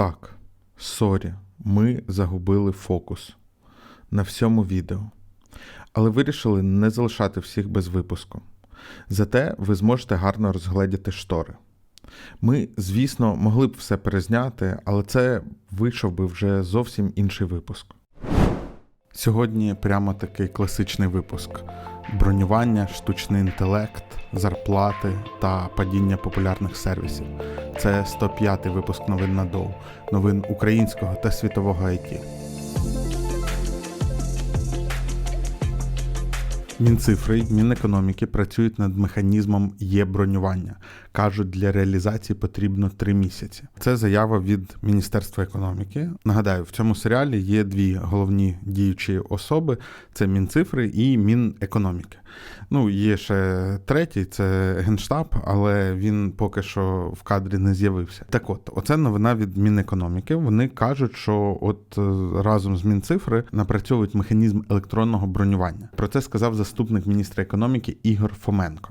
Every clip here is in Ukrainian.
Так, сорі, ми загубили фокус на всьому відео. Але вирішили не залишати всіх без випуску. Зате ви зможете гарно розгледіти штори. Ми, звісно, могли б все перезняти, але це вийшов би вже зовсім інший випуск. Сьогодні прямо такий класичний випуск: бронювання, штучний інтелект, зарплати та падіння популярних сервісів. Це 105-й випуск новин на доу, новин українського та світового IT. Мінцифри Мінекономіки працюють над механізмом є бронювання. Кажуть, для реалізації потрібно три місяці. Це заява від Міністерства економіки. Нагадаю, в цьому серіалі є дві головні діючі особи: це Мінцифри і Мінекономіки. Ну, є ще третій, це Генштаб, але він поки що в кадрі не з'явився. Так от, оце новина від Мінекономіки. Вони кажуть, що от е, разом з Мінцифри напрацьовують механізм електронного бронювання. Про це сказав заступник міністра економіки Ігор Фоменко.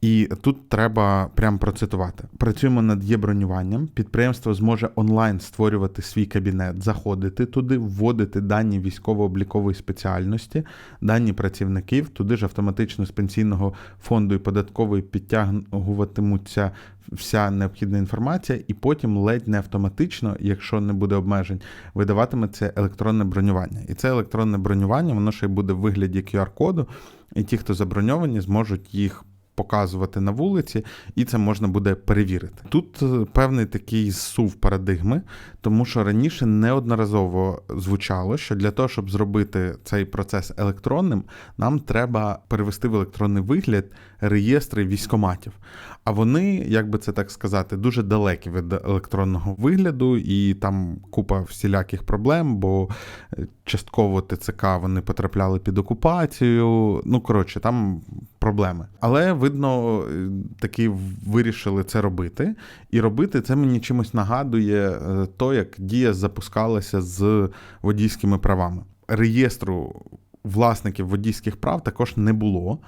І тут треба прям процитувати: працюємо над є-бронюванням. Підприємство зможе онлайн створювати свій кабінет, заходити туди, вводити дані військово-облікової спеціальності, дані працівників, туди ж автоматично з пенсійного фонду і податкової підтягуватимуться вся необхідна інформація, і потім ледь не автоматично, якщо не буде обмежень, видаватиметься електронне бронювання. І це електронне бронювання, воно ще й буде в вигляді QR-коду, і ті, хто заброньовані, зможуть їх показувати на вулиці, і це можна буде перевірити. Тут е, певний такий сув парадигми, тому що раніше неодноразово звучало, що для того, щоб зробити цей процес електронним, нам треба перевести в електронний вигляд реєстри військоматів. А вони, як би це так сказати, дуже далекі від електронного вигляду, і там купа всіляких проблем, бо е, частково ТЦК вони потрапляли під окупацію. Ну коротше, там проблеми. Але видно, е, таки вирішили це робити. І робити це мені чимось нагадує е, то, як дія запускалася з водійськими правами. Реєстру власників водійських прав також не було,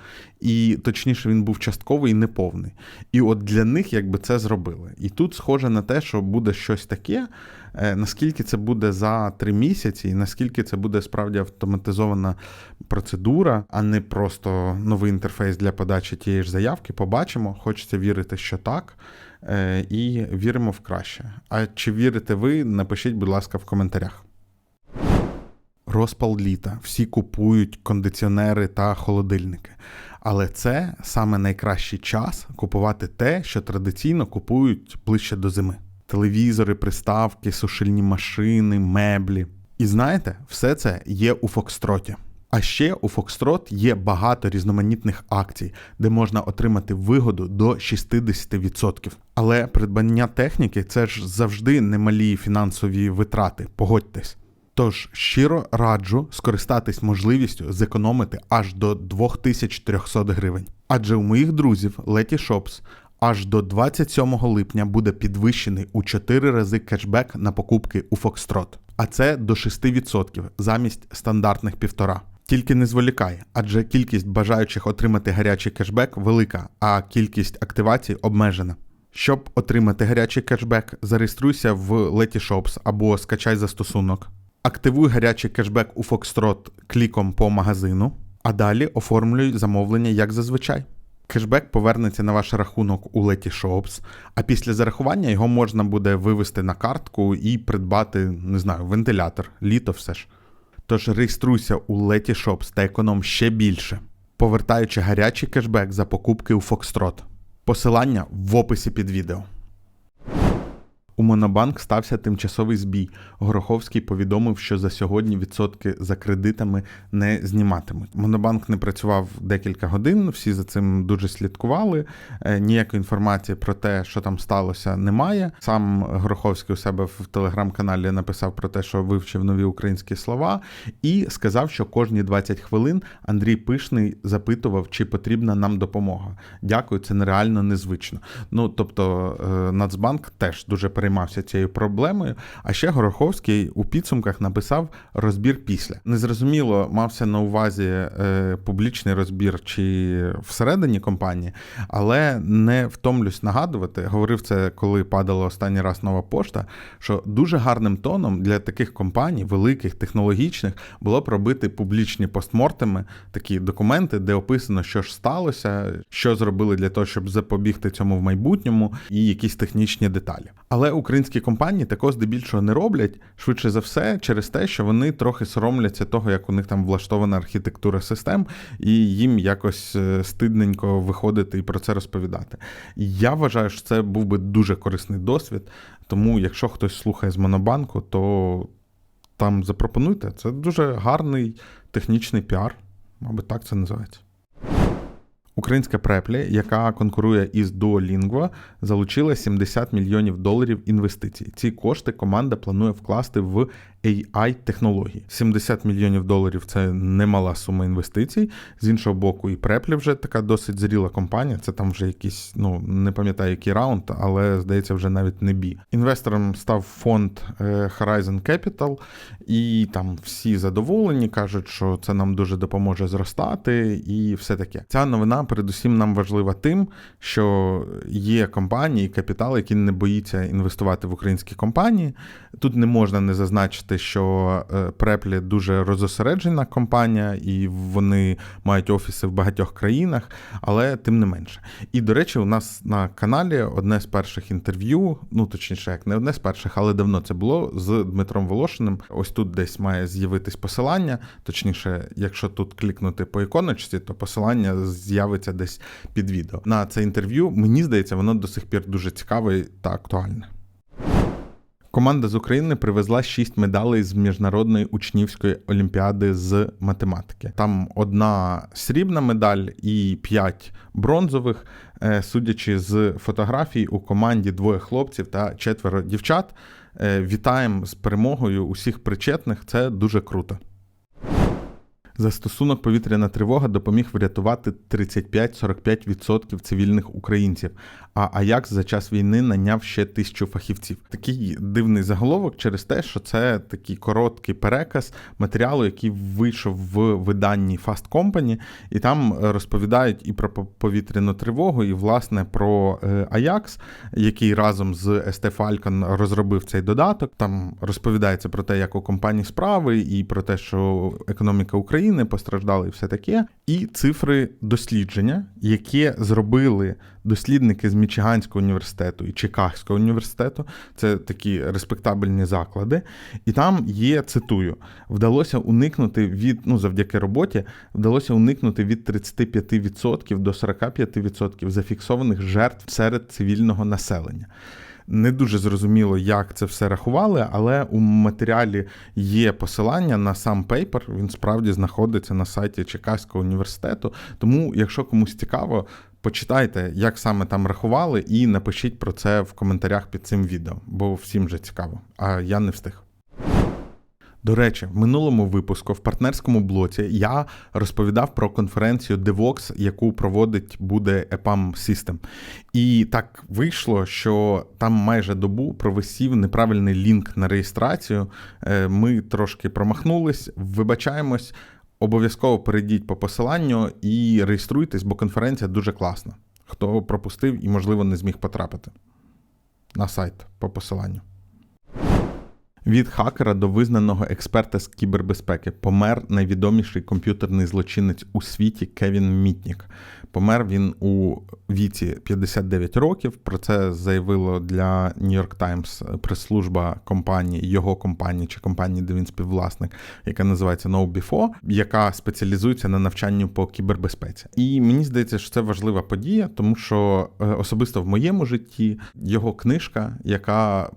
і точніше, він був частковий і неповний. І от для них якби це зробили. І тут схоже на те, що буде щось таке. Е, наскільки це буде за три місяці, і наскільки це буде справді автоматизована процедура, а не просто новий інтерфейс для подачі тієї ж заявки, побачимо. Хочеться вірити, що так. Е, і віримо в краще. А чи вірите ви? Напишіть, будь ласка, в коментарях. Розпал літа. Всі купують кондиціонери та холодильники. Але це саме найкращий час купувати те, що традиційно купують ближче до зими: телевізори, приставки, сушильні машини, меблі. І знаєте, все це є у Фокстроті. А ще у Фокстрот є багато різноманітних акцій, де можна отримати вигоду до 60%. Але придбання техніки це ж завжди немалі фінансові витрати, погодьтесь. Тож щиро раджу скористатись можливістю зекономити аж до 2300 гривень. Адже у моїх друзів Leti Shops аж до 27 липня буде підвищений у 4 рази кешбек на покупки у Фокстрот, а це до 6% замість стандартних півтора. Тільки не зволікай, адже кількість бажаючих отримати гарячий кешбек велика, а кількість активацій обмежена. Щоб отримати гарячий кешбек, зареєструйся в Leti Shops або скачай застосунок. Активуй гарячий кешбек у Foxtrot кліком по магазину, а далі оформлюй замовлення як зазвичай. Кешбек повернеться на ваш рахунок у Leti Shops, а після зарахування його можна буде вивести на картку і придбати, не знаю, вентилятор, літо все ж. Тож реєструйся у Leti Shops та економ ще більше, повертаючи гарячий кешбек за покупки у Foxtrot. Посилання в описі під відео. У Монобанк стався тимчасовий збій. Гороховський повідомив, що за сьогодні відсотки за кредитами не зніматимуть. Монобанк не працював декілька годин, всі за цим дуже слідкували. Е, ніякої інформації про те, що там сталося, немає. Сам Гороховський у себе в телеграм-каналі написав про те, що вивчив нові українські слова, і сказав, що кожні 20 хвилин Андрій Пишний запитував, чи потрібна нам допомога. Дякую, це нереально незвично. Ну тобто, е, Нацбанк теж дуже переймається переймався цією проблемою. А ще Гороховський у підсумках написав розбір після. Незрозуміло, мався на увазі е, публічний розбір чи всередині компанії, але не втомлюсь нагадувати. Говорив це, коли падала останній раз нова пошта. Що дуже гарним тоном для таких компаній, великих, технологічних, було б робити публічні постмортеми, такі документи, де описано, що ж сталося, що зробили для того, щоб запобігти цьому в майбутньому, і якісь технічні деталі. Але українські компанії такого здебільшого не роблять швидше за все через те, що вони трохи соромляться того, як у них там влаштована архітектура систем, і їм якось е, стидненько виходити і про це розповідати. Я вважаю, що це був би дуже корисний досвід. Тому, якщо хтось слухає з Монобанку, то там запропонуйте. Це дуже гарний технічний піар, мабуть, так це називається. Українська преплі, яка конкурує із Duolingo, залучила 70 мільйонів доларів інвестицій. Ці кошти команда планує вкласти в ai технології. 70 мільйонів доларів це немала сума інвестицій. З іншого боку, і Преплі вже така досить зріла компанія. Це там вже якийсь, ну не пам'ятаю, який раунд, але здається, вже навіть не бі. Інвестором став фонд е, Horizon Capital, і там всі задоволені, кажуть, що це нам дуже допоможе зростати, і все таке. Ця новина передусім нам важлива тим, що є компанії, капітал, які не боїться інвестувати в українські компанії. Тут не можна не зазначити, що Преплі дуже розосереджена компанія, і вони мають офіси в багатьох країнах, але тим не менше. І, до речі, у нас на каналі одне з перших інтерв'ю, ну точніше, як не одне з перших, але давно це було з Дмитром Волошиним. Ось тут десь має з'явитись посилання. Точніше, якщо тут клікнути по іконочці, то посилання з'явиться десь під відео. На це інтерв'ю, мені здається, воно до сих пір дуже цікаве та актуальне. Команда з України привезла шість медалей з міжнародної учнівської олімпіади з математики. Там одна срібна медаль і п'ять бронзових. Е, судячи з фотографій, у команді двоє хлопців та четверо дівчат. Е, вітаємо з перемогою усіх причетних. Це дуже круто. Застосунок повітряна тривога допоміг врятувати 35-45% цивільних українців. А Аякс за час війни наняв ще тисячу фахівців. Такий дивний заголовок через те, що це такий короткий переказ матеріалу, який вийшов в виданні Fast Company, і там розповідають і про повітряну тривогу, і власне про Аякс, який разом з ST Falcon розробив цей додаток. Там розповідається про те, як у компанії справи, і про те, що економіка України. Не постраждали і все таке, і цифри дослідження, які зробили дослідники з Мічиганського університету і Чикагського університету, це такі респектабельні заклади. І там є, цитую, вдалося уникнути від, ну завдяки роботі, вдалося уникнути від 35% до 45% зафіксованих жертв серед цивільного населення. Не дуже зрозуміло, як це все рахували, але у матеріалі є посилання на сам пейпер. Він справді знаходиться на сайті Чекаського університету. Тому, якщо комусь цікаво, почитайте, як саме там рахували, і напишіть про це в коментарях під цим відео, бо всім же цікаво. А я не встиг. До речі, в минулому випуску в партнерському блоці я розповідав про конференцію DevOps, яку проводить буде EPAM System. І так вийшло, що там майже добу провисів неправильний лінк на реєстрацію. Е, ми трошки промахнулись, вибачаємось. Обов'язково перейдіть по посиланню і реєструйтесь, бо конференція дуже класна. Хто пропустив і, можливо, не зміг потрапити на сайт по посиланню. Від хакера до визнаного експерта з кібербезпеки помер найвідоміший комп'ютерний злочинець у світі Кевін Мітнік. Помер він у віці 59 років. Про це заявило для York Times прес-служба компанії, його компанії чи компанії, де він співвласник, яка називається No яка спеціалізується на навчанні по кібербезпеці. І мені здається, що це важлива подія, тому що е, особисто в моєму житті його книжка, яка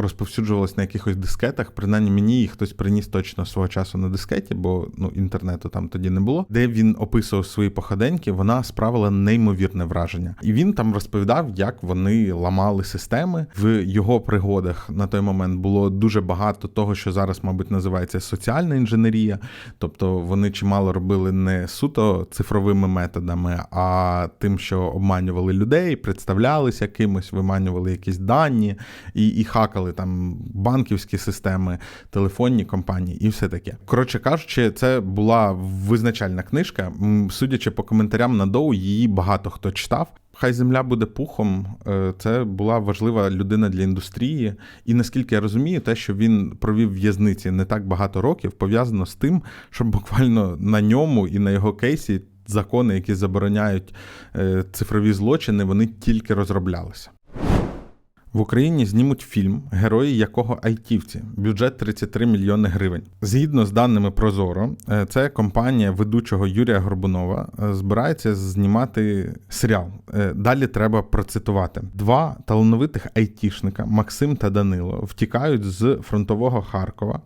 розповсюджувалась на якихось дискетах. Принаймні мені її хтось приніс точно свого часу на дискеті, бо ну інтернету там тоді не було. Де він описував свої походеньки, вона справила неймовірне враження, і він там розповідав, як вони ламали системи в його пригодах. На той момент було дуже багато того, що зараз, мабуть, називається соціальна інженерія. Тобто вони чимало робили не суто цифровими методами, а тим, що обманювали людей, представлялися кимось, виманювали якісь дані і, і хакали там банківські системи, телефонні компанії і все таке. Коротше кажучи, це була визначальна книжка. Судячи по коментарям на доу, її багато хто читав. Хай земля буде пухом. е, Це була важлива людина для індустрії. І наскільки я розумію, те, що він провів в'язниці не так багато років, пов'язано з тим, що буквально на ньому і на його кейсі закони, які забороняють е, цифрові злочини, вони тільки розроблялися. В Україні знімуть фільм, герої якого айтівці, бюджет 33 мільйони гривень. Згідно з даними Прозоро, е, це компанія ведучого Юрія Горбунова е, збирається знімати серіал. Е, Далі треба процитувати: два талановитих айтішника Максим та Данило втікають з фронтового Харкова.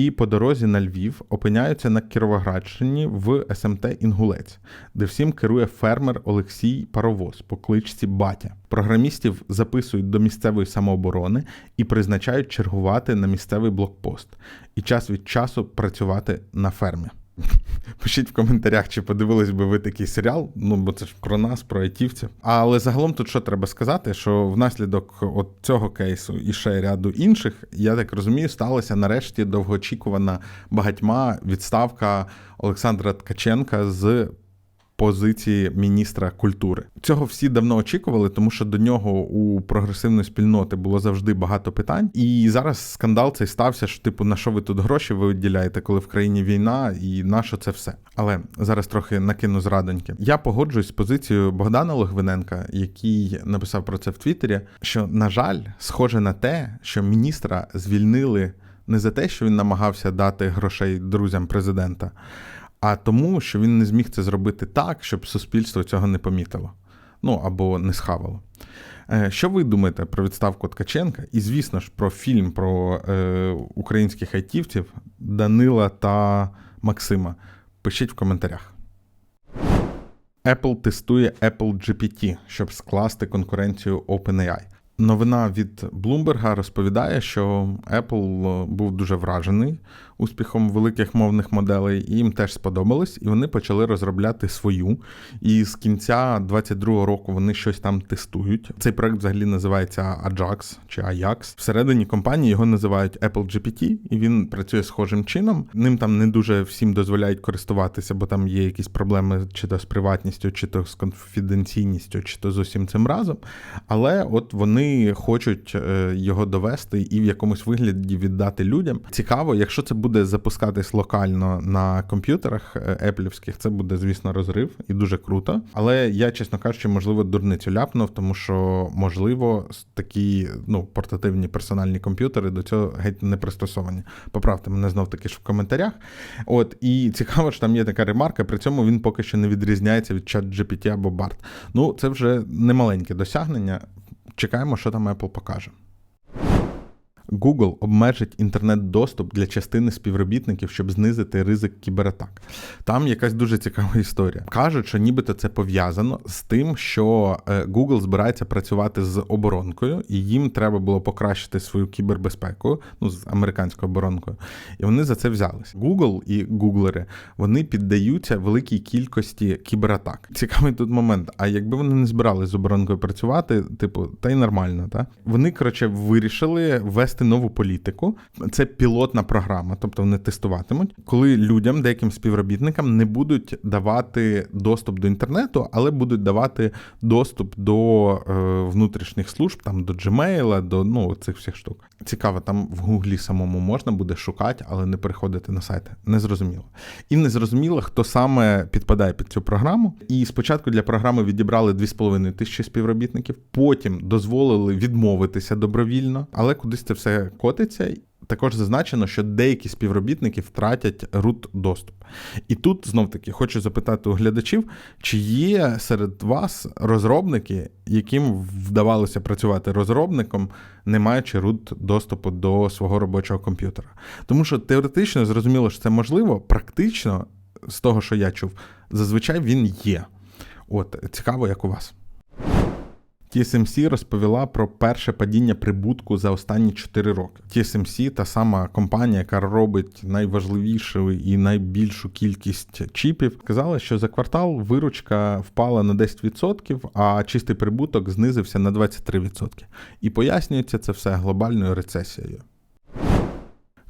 І по дорозі на Львів опиняються на Кіровоградщині в СМТ Інгулець, де всім керує фермер Олексій Паровоз по кличці Батя. Програмістів записують до місцевої самооборони і призначають чергувати на місцевий блокпост і час від часу працювати на фермі. Пишіть в коментарях, чи подивились би ви такий серіал. Ну бо це ж про нас, про айтівців. Але загалом тут що треба сказати, що внаслідок от цього кейсу і ще ряду інших, я так розумію, сталася нарешті довгоочікувана багатьма відставка Олександра Ткаченка з. Позиції міністра культури цього всі давно очікували, тому що до нього у прогресивної спільноти було завжди багато питань. І зараз скандал цей стався. що типу на що ви тут гроші ви виділяєте, коли в країні війна, і на що це все. Але зараз трохи накину зрадоньки. Я погоджуюсь з позицією Богдана Логвиненка, який написав про це в Твіттері. Що на жаль, схоже на те, що міністра звільнили не за те, що він намагався дати грошей друзям президента а тому, що він не зміг це зробити так, щоб суспільство цього не помітило. Ну або не схавало. Е, Що ви думаєте про відставку Ткаченка? І, звісно ж, про фільм про е, українських айтівців Данила та Максима? Пишіть в коментарях. Apple тестує Apple GPT, щоб скласти конкуренцію OpenAI. Новина від Bloomberg розповідає, що Apple був дуже вражений успіхом великих мовних моделей, їм теж сподобалось, і вони почали розробляти свою. І з кінця 2022 року вони щось там тестують. Цей проект взагалі називається Ajax чи Ajax. Всередині компанії його називають Apple GPT, і він працює схожим чином. Ним там не дуже всім дозволяють користуватися, бо там є якісь проблеми чи то з приватністю, чи то з конфіденційністю, чи то з усім цим разом. Але от вони хочуть е, його довести і в якомусь вигляді віддати людям. Цікаво, якщо це буде запускатись локально на комп'ютерах еплівських, це буде, звісно, розрив і дуже круто. Але я, чесно кажучи, можливо, дурницю ляпнув, тому що можливо такі ну портативні персональні комп'ютери до цього геть не пристосовані. Поправте мене знов таки ж в коментарях. От і цікаво, що там є така ремарка. При цьому він поки що не відрізняється від чат GPT або BART. Ну це вже немаленьке досягнення. Чекаємо, що там Apple покаже. Google обмежить інтернет-доступ для частини співробітників, щоб знизити ризик кібератак. Там якась дуже цікава історія. Кажуть, що нібито це пов'язано з тим, що е, Google збирається працювати з оборонкою, і їм треба було покращити свою кібербезпеку, ну з американською оборонкою. І вони за це взялись. Google і гуглери вони піддаються великій кількості кібератак. Цікавий тут момент. А якби вони не збиралися з оборонкою працювати, типу, та й нормально, так? Вони коротше вирішили ввести нову політику. Це пілотна програма, тобто вони тестуватимуть, коли людям, деяким співробітникам, не будуть давати доступ до інтернету, але будуть давати доступ до е, внутрішніх служб, там до Gmail, до ну цих всіх штук. Цікаво, там в Гуглі самому можна буде шукати, але не переходити на сайти. Незрозуміло. І незрозуміло, хто саме підпадає під цю програму. І спочатку для програми відібрали 2,5 тисячі співробітників, потім дозволили відмовитися добровільно, але кудись це все котиться. також зазначено, що деякі співробітники втратять root доступ. І тут знов таки хочу запитати у глядачів, чи є серед вас розробники, яким вдавалося працювати розробником, не маючи root доступу до свого робочого комп'ютера. Тому що теоретично зрозуміло, що це можливо, практично, з того, що я чув, зазвичай він є. От, цікаво, як у вас. TSMC розповіла про перше падіння прибутку за останні 4 роки. TSMC – та сама компанія, яка робить найважливішу і найбільшу кількість чіпів, сказала, що за квартал виручка впала на 10%, а чистий прибуток знизився на 23%. І пояснюється це все глобальною рецесією.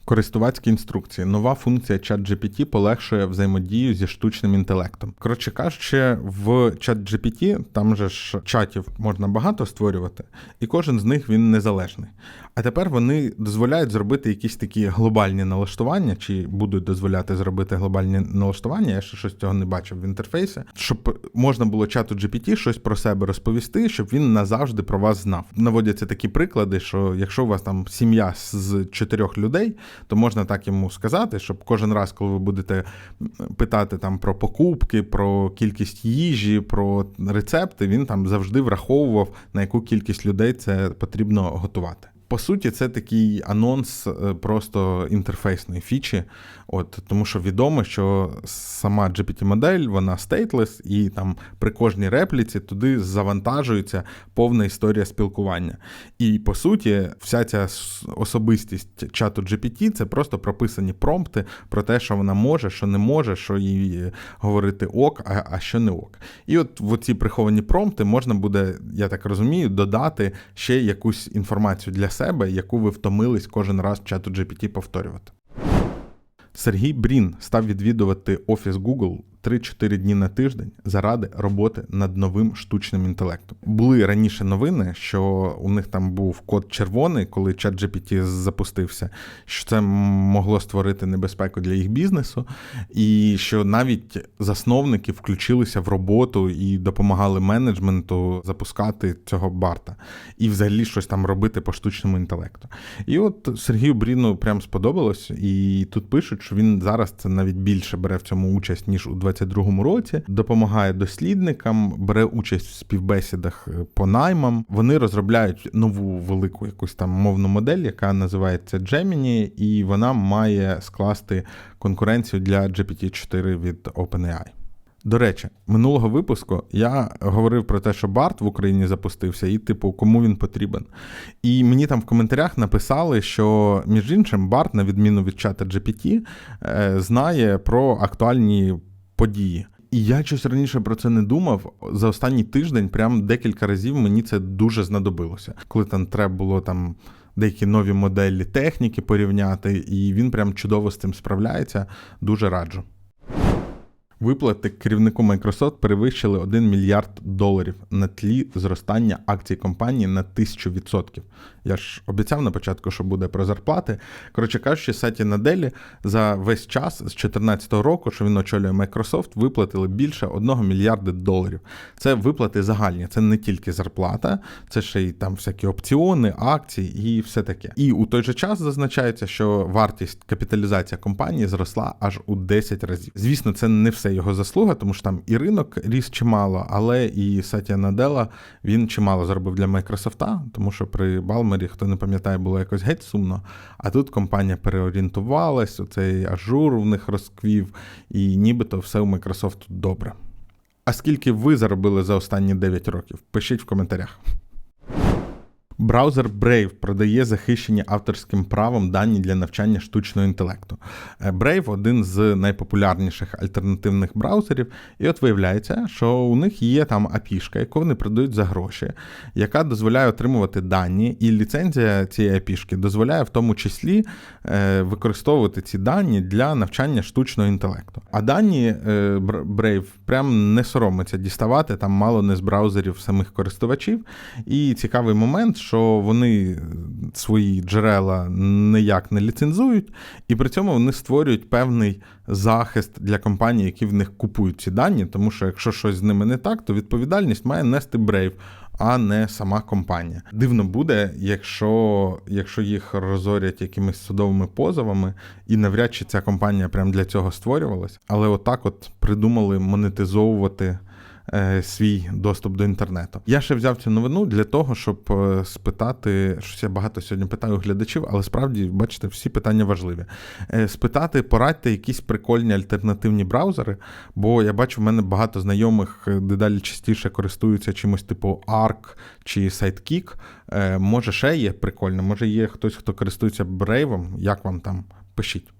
Користувацькі інструкції. Нова функція ChatGPT полегшує взаємодію зі штучним інтелектом. Коротше кажучи, в ChatGPT там же ж чатів можна багато створювати, і кожен з них він незалежний. А тепер вони дозволяють зробити якісь такі глобальні налаштування, чи будуть дозволяти зробити глобальні налаштування. Я ще щось цього не бачив в інтерфейсі, щоб можна було чату GPT щось про себе розповісти, щоб він назавжди про вас знав. Наводяться такі приклади, що якщо у вас там сім'я з чотирьох людей, то можна так йому сказати, щоб кожен раз, коли ви будете питати там про покупки, про кількість їжі, про рецепти, він там завжди враховував на яку кількість людей це потрібно готувати. По суті, це такий анонс е, просто інтерфейсної фічі, от тому що відомо, що сама GPT-модель, вона stateless, і там при кожній репліці туди завантажується повна історія спілкування. І по суті, вся ця особистість чату GPT це просто прописані промпти про те, що вона може, що не може, що їй говорити ок, а, а що не ок. І от в ці приховані промпти можна буде, я так розумію, додати ще якусь інформацію для себе, яку ви втомились кожен раз чату GPT повторювати. Сергій Брін став відвідувати офіс Google 3-4 дні на тиждень заради роботи над новим штучним інтелектом. Були раніше новини, що у них там був код червоний, коли чат GPT запустився, що це могло створити небезпеку для їх бізнесу, і що навіть засновники включилися в роботу і допомагали менеджменту запускати цього барта і взагалі щось там робити по штучному інтелекту. І от Сергію Бріну прям сподобалось, і тут пишуть, що він зараз це навіть більше бере в цьому участь ніж у 2022 році, допомагає дослідникам, бере участь в співбесідах е, по наймам. Вони розробляють нову велику якусь там мовну модель, яка називається Gemini, і вона має скласти конкуренцію для GPT-4 від OpenAI. До речі, минулого випуску я говорив про те, що Барт в Україні запустився, і, типу, кому він потрібен. І мені там в коментарях написали, що, між іншим, Барт, на відміну від чата GPT, е, знає про актуальні події. І я щось раніше про це не думав. За останній тиждень, прям декілька разів мені це дуже знадобилося, коли там треба було там. Деякі нові моделі техніки порівняти, і він прям чудово з цим справляється. Дуже раджу. Виплати керівнику Microsoft перевищили 1 мільярд доларів на тлі зростання акцій компанії на 1000%. Я ж обіцяв на початку, що буде про зарплати. Коротше кажучи, Саті Наделі за весь час з 2014 року, що він очолює Microsoft, виплатили більше 1 мільярда доларів. Це виплати загальні, це не тільки зарплата, це ще й там всякі опціони, акції і все таке. І у той же час зазначається, що вартість капіталізація компанії зросла аж у 10 разів. Звісно, це не все його заслуга, тому що там і ринок ріс чимало, але і Сатя Надела він чимало зробив для Майкрософта, тому що при Балмері, хто не пам'ятає, було якось геть сумно. А тут компанія переорієнтувалась, оцей ажур в них розквів, і нібито все у Microsoft добре. А скільки ви заробили за останні 9 років? Пишіть в коментарях. Браузер Brave продає захищені авторським правом дані для навчання штучного інтелекту. Е, Brave один з найпопулярніших альтернативних браузерів, і от виявляється, що у них є там API, яку вони продають за гроші, яка дозволяє отримувати дані, і ліцензія цієї API дозволяє в тому числі е, використовувати ці дані для навчання штучного інтелекту. А дані е, Brave прям не соромиться діставати там мало не з браузерів самих користувачів. І цікавий момент що вони свої джерела ніяк не ліцензують, і при цьому вони створюють певний захист для компаній, які в них купують ці дані, тому що якщо щось з ними не так, то відповідальність має нести Brave, а не сама компанія. Дивно буде, якщо, якщо їх розорять якимись судовими позовами, і навряд чи ця компанія прям для цього створювалась. Але отак от придумали монетизовувати свій доступ до інтернету. Я ще взяв цю новину для того, щоб е, спитати, щось я багато сьогодні питаю глядачів, але справді, бачите, всі питання важливі. Е, спитати, порадьте якісь прикольні альтернативні браузери, бо я бачу, в мене багато знайомих е, дедалі частіше користуються чимось типу Arc чи Sidekick. Е, може, ще є прикольно, може є хтось, хто користується Brave, як вам там? Пишіть.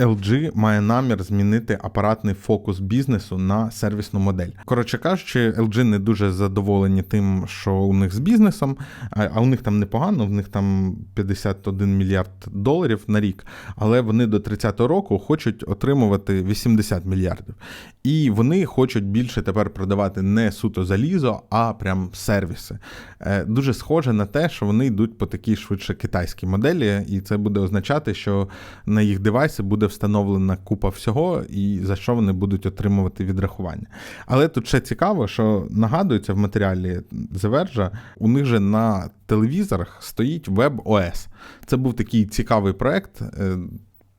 LG має намір змінити апаратний фокус бізнесу на сервісну модель. Коротше кажучи, LG не дуже задоволені тим, що у них з бізнесом, а у них там непогано, в них там 51 мільярд доларів на рік, але вони до 30-го року хочуть отримувати 80 мільярдів. І вони хочуть більше тепер продавати не суто залізо, а прям сервіси. Е, Дуже схоже на те, що вони йдуть по такій швидше китайській моделі, і це буде означати, що на їх девайси буде встановлена купа всього, і за що вони будуть отримувати відрахування. Але тут ще цікаво, що нагадується в матеріалі The у них же на телевізорах стоїть WebOS. Це був такий цікавий проект. е,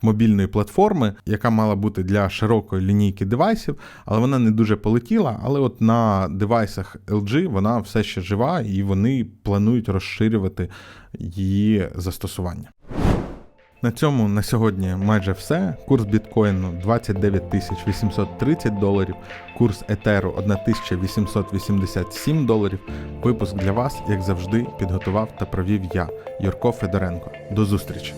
Мобільної платформи, яка мала бути для широкої лінійки девайсів, але вона не дуже полетіла. Але от на девайсах LG вона все ще жива, і вони планують розширювати її застосування. На цьому на сьогодні майже все. Курс біткоїну 29 830 доларів, курс етеру 1887 доларів. Випуск для вас, як завжди, підготував та провів я, Юрко Федоренко. До зустрічі!